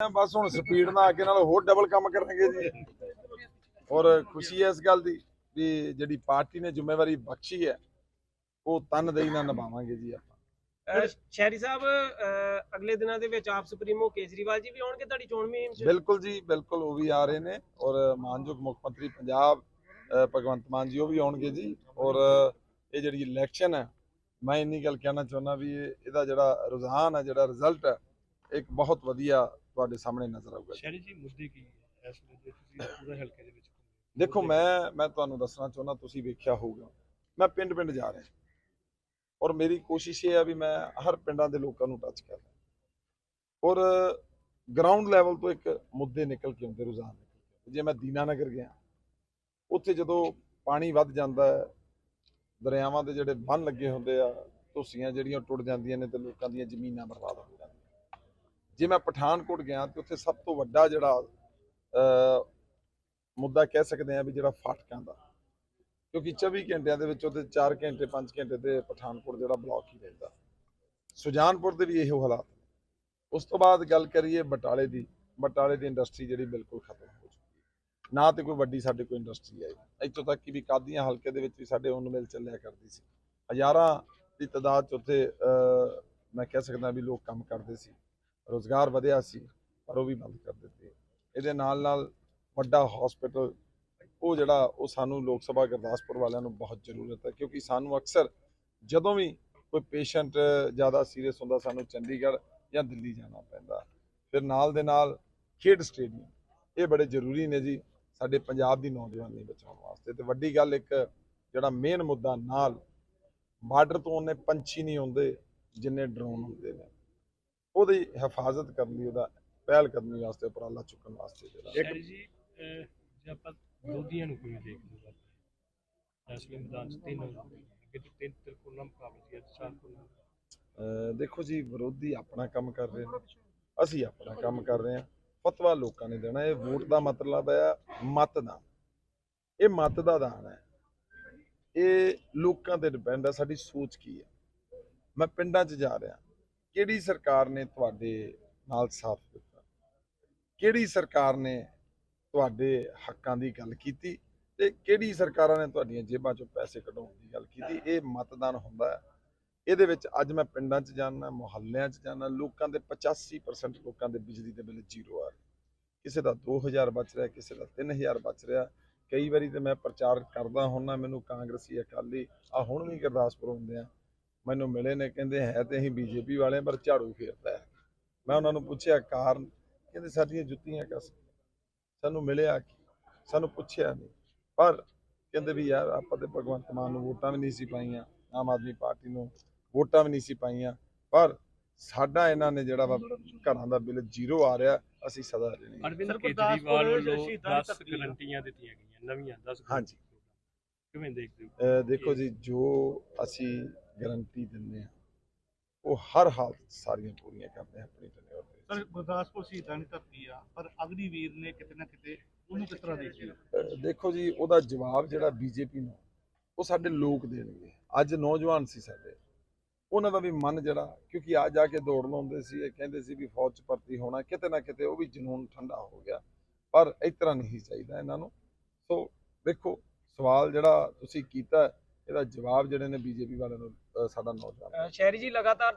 ਬਸ ਹੁਣ ਸਪੀਡ ਨਾਲ ਅੱਗੇ ਨਾਲ ਹੋਰ ਡਬਲ ਕੰਮ ਕਰਾਂਗੇ ਜੀ। ਔਰ ਖੁਸ਼ੀ ਹੈ ਇਸ ਗੱਲ ਦੀ ਵੀ ਜਿਹੜੀ ਪਾਰਟੀ ਨੇ ਜ਼ਿੰਮੇਵਾਰੀ ਬਖਸ਼ੀ ਹੈ ਉਹ ਤਨਦੇਹੀ ਨਾਲ ਨਿਭਾਵਾਂਗੇ ਜੀ ਆਪਾਂ। ਸ਼ਹਿਰੀ ਸਾਹਿਬ ਅਗਲੇ ਦਿਨਾਂ ਦੇ ਵਿੱਚ ਆਪ ਸੁਪਰੀਮੋ ਕੇਜਰੀਵਾਲ ਜੀ ਵੀ ਆਉਣਗੇ ਤੁਹਾਡੀ ਚੋਣ ਮੁਹਿੰਮ 'ਚ? ਬਿਲਕੁਲ ਜੀ ਬਿਲਕੁਲ ਉਹ ਵੀ ਆ ਰਹੇ ਨੇ। ਔਰ ਮਾਨਯੋਗ ਮੁੱਖ ਮੰਤਰੀ ਪੰਜਾਬ ਭਗਵੰਤ ਮਾਨ ਜੀ ਉਹ ਵੀ ਆਉਣਗੇ ਜੀ। ਔਰ ਇਹ ਜਿਹੜੀ ਇਲੈਕਸ਼ਨ ਹੈ ਮੈਂ ਇੰਨੀ ਗੱਲ ਕਹਿਣਾ ਚਾਹੁੰਦਾ ਵੀ ਇਹ- ਇਹਦਾ ਜਿਹੜਾ ਰੁਝਾਨ ਹੈ ਜਿਹੜਾ ਰਿਜ਼ਲਟ ਹੈ ਇੱਕ ਬਹੁਤ ਵਧੀਆ ਤੁਹਾਡੇ ਸਾਹਮਣੇ ਨਜ਼ਰ ਆਊਗਾ। ਸ਼ੈਰੀ ਜੀ ਮੁੱਦੇ ਕੀ ਹੈ ਇਸ ਵੇਲੇ ਜੇ ਤੁਸੀਂ ਪੂਰੇ ਹਲਕੇ ਦੇ ਵਿੱਚ? ਦੇਖੋ ਮੈਂ ਮੈਂ ਤੁਹਾਨੂੰ ਦੱਸਣਾ ਚਾਹੁੰਦਾ ਤੁਸੀਂ ਵੇਖਿਆ ਹੋਊਗਾ ਮੈਂ ਪਿੰਡ ਪਿੰਡ ਜਾ ਰਿਹਾ ਔਰ ਮੇਰੀ ਕੋਸ਼ਿਸ਼ ਇਹ ਹੈ ਵੀ ਮੈਂ ਹਰ ਪਿੰਡਾਂ ਦੇ ਲੋਕਾਂ ਨੂੰ ਟੱਚ ਕਰਾਂ ਔਰ ਗਰਾਊਂਡ ਲੈਵਲ ਤੋਂ ਇੱਕ ਮੁੱਦੇ ਨਿਕਲ ਕੇ ਆਉਂਦੇ ਰੁਝਾਨ। ਜੇ ਮੈਂ ਦੀਨਾਨਗਰ ਗਿਆ ਉੱਥੇ ਜਦੋਂ ਪਾਣੀ ਵੱਧ ਜਾਂਦਾ ਹੈ ਦਰਿਆਵਾਂ ਦੇ ਜਿਹੜੇ ਬੰਨ ਲੱਗੇ ਹੁੰਦੇ ਆ ਧੁੱਸੀਆਂ ਜਿਹੜੀਆਂ ਟੁੱਟ ਜਾਂਦੀਆਂ ਨੇ ਤੇ ਲੋਕਾਂ ਦੀਆਂ ਜ਼ਮੀਨਾਂ ਬਰਬਾਦ ਹੋ ਜਾਂਦੀਆਂ ਜੇ ਮੈਂ ਪਠਾਨਕੋਟ ਗਿਆ ਤੇ ਉੱਥੇ ਸਭ ਤੋਂ ਵੱਡਾ ਜਿਹੜਾ ਮੁੱਦਾ ਕਹਿ ਸਕਦੇ ਆ ਵੀ ਜਿਹੜਾ ਫਾਟਕਾਂ ਦਾ। ਕਿਉਂਕਿ 24 ਘੰਟਿਆਂ ਦੇ ਵਿੱਚ ਉਹਦੇ 4 ਘੰਟੇ 5 ਘੰਟੇ ਤੇ ਪਠਾਨਕੋਟ ਜਿਹੜਾ ਬਲੌਕ ਹੀ ਰਹਿੰਦਾ। ਸੁਜਾਨਪੁਰ ਦੇ ਵੀ ਇਹੋ ਹਾਲਾਤ। ਉਸ ਤੋਂ ਬਾਅਦ ਗੱਲ ਕਰੀਏ ਬਟਾਲੇ ਦੀ। ਬਟਾਲੇ ਦੀ ਇੰਡਸਟਰੀ ਜਿਹੜੀ ਬਿਲਕੁਲ ਖਤਮ ਹੋ ਚੁੱਕੀ ਨਾ ਤੇ ਕੋਈ ਵੱਡੀ ਸਾਡੇ ਕੋਈ ਇੰਡਸਟਰੀ ਆਈ। ਇੱਥੋਂ ਤੱਕ ਕਿ ਵੀ ਕਾਦੀਆਂ ਹਲਕੇ ਦੇ ਵਿੱਚ ਵੀ ਸਾਡੇ ਉਹਨ ਮਿਲ ਚੱਲਿਆ ਕਰਦੀ ਸੀ। ਹਜ਼ਾਰਾਂ ਦੀ ਤਾਦਾਦ 'ਚ ਉੱਥੇ ਮੈਂ ਕਹਿ ਸਕਦਾ ਵੀ ਲੋਕ ਕੰਮ ਕਰਦੇ ਸੀ। ਰੋਜ਼ਗਾਰ ਵਧਿਆ ਸੀ, ਪਰ ਉਹ ਵੀ ਬੰਦ ਕਰ ਦਿੱਤੇ। ਇਹਦੇ ਨਾਲ ਨਾਲ ਵੱਡਾ ਹਸਪੀਟਲ ਉਹ ਜਿਹੜਾ, ਉਹ ਸਾਨੂੰ ਲੋਕ ਸਭਾ ਗੁਰਦਾਸਪੁਰ ਵਾਲਿਆਂ ਨੂੰ ਬਹੁਤ ਜ਼ਰੂਰਤ ਹੈ, ਕਿਉਂਕਿ ਸਾਨੂੰ ਅਕਸਰ ਜਦੋਂ ਵੀ ਕੋਈ ਪੇਸ਼ੈਂਟ ਜ਼ਿਆਦਾ ਸੀਰੀਅਸ ਹੁੰਦਾ, ਸਾਨੂੰ ਚੰਡੀਗੜ੍ਹ ਜਾਂ ਦਿੱਲੀ ਜਾਣਾ ਪੈਂਦਾ। ਫਿਰ ਨਾਲ ਦੇ ਨਾਲ ਖੇਡ ਸਟੇਡੀਅਮ ਇਹ ਬੜੇ ਜ਼ਰੂਰੀ ਨੇ ਜੀ, ਸਾਡੇ ਪੰਜਾਬ ਦੀ ਨੌਜਵਾਨੀ ਬਚਾਉਣ ਵਾਸਤੇ। ਤੇ ਵੱਡੀ ਗੱਲ ਇੱਕ, ਜਿਹੜਾ ਮੇਨ ਮੁੱਦਾ ਨਾਲ ਬਾਰਡਰ ਤੋਂ ਉਹਨੇ ਪੰਛੀ ਨਹੀਂ ਹੁੰਦੇ, ਜਿੰਨੇ ਡਰੋਨ ਹੁੰਦੇ ਨੇ। ਉਹਦੀ ਹਿਫਾਜ਼ਤ ਕਰਨ ਲਈ ਉਹਦਾ ਪਹਿਲ ਕਦਮੀ ਵਾਸਤੇ ਉਪਰਾਲਾ ਚੁੱਕਣ ਵਾਸਤੇ ਜਿਹੜਾ। ਜੀ ਜੇ ਆਪਾਂ ਵਿਰੋਧੀਆਂ ਨੂੰ ਕਿਵੇਂ ਦੇਖਦੇ ਹੋ ਇਸ ਵੇਲੇ ਮੈਦਾਨ 'ਚ ਤਿੰਨ ਅੱਗੇ ਤੋਂ ਤਿੰਨ ਤਿਰਕੋਣਾ ਮੁਕਾਬਲੇ ਸੀ ਅੱਜ ਚਾਰ ਕੋਣਾ ਅਹ ਦੇਖੋ ਜੀ ਵਿਰੋਧੀ ਆਪਣਾ ਕੰਮ ਕਰ ਰਹੇ ਨੇ। ਅਸੀਂ ਆਪਣਾ ਕੰਮ ਕਰ ਰਹੇ ਹਾਂ। ਫਤਵਾ ਲੋਕਾਂ ਨੇ ਦੇਣਾ। ਇਹ ਵੋਟ ਦਾ ਮਤਲਬ ਹੈ ਮਤਦਾਨ ਇਹ ਮਤ ਦਾ ਦਾਨ ਹੈ। ਇਹ ਲੋਕਾਂ ਤੇ ਡਿਪੈਂਡ ਹੈ। ਸਾਡੀ ਸੋਚ ਕੀ ਹੈ? ਮੈਂ ਪਿੰਡਾਂ 'ਚ ਜਾ ਰਿਹਾ। ਕਿਹੜੀ ਸਰਕਾਰ ਨੇ ਤੁਹਾਡੇ ਨਾਲ ਸਾਥ ਦਿੱਤਾ? ਕਿਹੜੀ ਸਰਕਾਰ ਨੇ ਤੁਹਾਡੇ ਹੱਕਾਂ ਦੀ ਗੱਲ ਕੀਤੀ? ਤੇ ਕਿਹੜੀ ਸਰਕਾਰਾਂ ਨੇ ਤੁਹਾਡੀਆਂ ਜੇਬਾਂ 'ਚੋਂ ਪੈਸੇ ਕਢਾਉਣ ਦੀ ਗੱਲ ਕੀਤੀ? ਇਹ ਮਤਦਾਨ ਹੁੰਦਾ ਹੈ। ਇਹਦੇ ਵਿੱਚ ਅੱਜ ਮੈਂ ਪਿੰਡਾਂ 'ਚ ਜਾਣਾ ਮੁਹੱਲਿਆਂ 'ਚ ਜਾਣਾ ਲੋਕਾਂ ਦੇ 85% ਲੋਕਾਂ ਦੇ ਬਿਜਲੀ ਦੇ ਬਿੱਲ ਜ਼ੀਰੋ ਆ ਰਹੇ। ਕਿਸੇ ਦਾ 2000 ਬਚ ਰਿਹਾ, ਕਿਸੇ ਦਾ 3000 ਬਚ ਰਿਹਾ। ਕਈ ਵਾਰੀ ਤੇ ਮੈਂ ਪ੍ਰਚਾਰ ਕਰਦਾ ਹੁੰਨਾ ਮੈਨੂੰ ਕਾਂਗਰਸੀ ਅਕਾਲੀ ਆ ਹੁਣ ਵੀ ਗੁਰਦਾਸਪੁਰ ਹੁੰਦੇ ਆ। ਮੈਨੂੰ ਮਿਲੇ ਨੇ ਕਹਿੰਦੇ ਹੈ ਤੇ ਅਸੀਂ ਬੀਜੇਪੀ ਵਾਲੇ ਪਰ ਝਾੜੂ ਫੇਰਦਾ ਹੈ। ਮੈਂ ਉਹਨਾਂ ਨੂੰ ਪੁੱਛਿਆ ਕਾਰਨ? ਕਹਿੰਦੇ ਸਾਡੀਆਂ ਜੁੱਤੀਆਂ ਕਸ। ਸਾਨੂੰ ਮਿਲਿਆ ਕੀ? ਸਾਨੂੰ ਪੁੱਛਿਆ ਨਹੀਂ। ਪਰ ਕਹਿੰਦੇ ਵੀ ਯਾਰ ਆਪਾਂ ਤੇ ਭਗਵੰਤ ਮਾਨ ਨੂੰ ਵੋਟਾਂ ਵੀ ਨਹੀਂ ਸੀ ਪਾਈਆਂ ਆਮ ਆਦਮੀ ਪਾਰਟੀ ਨੂੰ ਵੋਟਾਂ ਵੀ ਨਹੀਂ ਸੀ ਪਾਈਆਂ। ਪਰ ਸਾਡਾ ਇਹਨਾਂ ਨੇ ਜਿਹੜਾ ਵਾ ਘਰਾਂ ਦਾ ਬਿੱਲ ਜ਼ੀਰੋ ਆ ਰਿਹਾ ਅਸੀਂ ਸਦਾ ਰਹਿਣੀ ਅਰਵਿੰਦ ਕੇਜਰੀਵਾਲ ਗੁਰਦਾਸਪੁਰ ਵੱਲੋਂ ਸ਼ਹੀਦਾਂ ਦੀ 10 ਧਰਤੀ ਆ। ਗਰੰਟੀਆਂ ਦਿੱਤੀਆਂ ਗਈਆਂ ਨਵੀਆਂ 10 ਹਾਂਜੀ। ਕਿਵੇਂ ਦੇਖਦੇ ਹੋ? ਅਹ ਦੇਖੋ ਜੀ ਜੋ? ਅਸੀਂ ਗਰੰਟੀ ਦਿੰਦੇ ਆ ਉਹ ਹਰ ਹਾਲਤ 'ਚ ਸਾਰੀਆਂ ਪੂਰੀਆਂ ਕਰਦੇ ਆ ਆਪਣੀ ਟਨਿਓਰ ਦੇ ਸਰ ਵਿੱਚ। ਗੁਰਦਾਸਪੁਰ ਸ਼ਹੀਦਾਂ ਦੀ ਧਰਤੀ ਆ ਪਰ ਅਗਨੀਵੀਰ ਨੇ ਕਿਤੇ ਨਾ ਕਿਤੇ ਉਹਨੂੰ ਕਿਸ ਤਰ੍ਹਾਂ ਦੇਖੀ ਅਹ ਦੇਖੋ ਜੀ ਉਹਦਾ ਜਵਾਬ ਜਿਹੜਾ ਬੀਜੇਪੀ ਨੂੰ ਉਹ ਸਾਡੇ ਲੋਕ ਦੇਣਗੇ। ਅੱਜ ਨੌਜਵਾਨ ਸੀ ਸਾਡੇ। ਉਹਨਾਂ ਦਾ ਵੀ ਮਨ ਜਿਹੜਾ ਕਿਉਂਕਿ ਆ ਜਾ ਕੇ ਦੌੜ ਲਾਉਂਦੇ ਸੀ ਇਹ ਕਹਿੰਦੇ ਸੀ ਵੀ ਫੌਜ 'ਚ ਭਰਤੀ ਹੋਣਾ ਕਿਤੇ ਨਾ ਕਿਤੇ ਉਹ ਵੀ ਜਨੂਨ ਠੰਡਾ ਹੋ ਗਿਆ। ਪਰ ਇਸ ਤਰ੍ਹਾਂ ਨਹੀਂ ਚਾਹੀਦਾ ਇਹਨਾਂ ਨੂੰ। ਸੋ ਦੇਖੋ ਸਵਾਲ ਜਿਹੜਾ ਤੁਸੀਂ ਕੀਤਾ, ਇਹਦਾ ਜਵਾਬ ਜਿਹੜੇ ਨੇ ਬੀਜੇਪੀ ਵਾਲਿਆਂ ਨੂੰ ਸਾਡਾ ਨੌਜਵਾਨ ਸ਼ਹਿਰੀ ਜੀ ਲਗਾਤਾਰ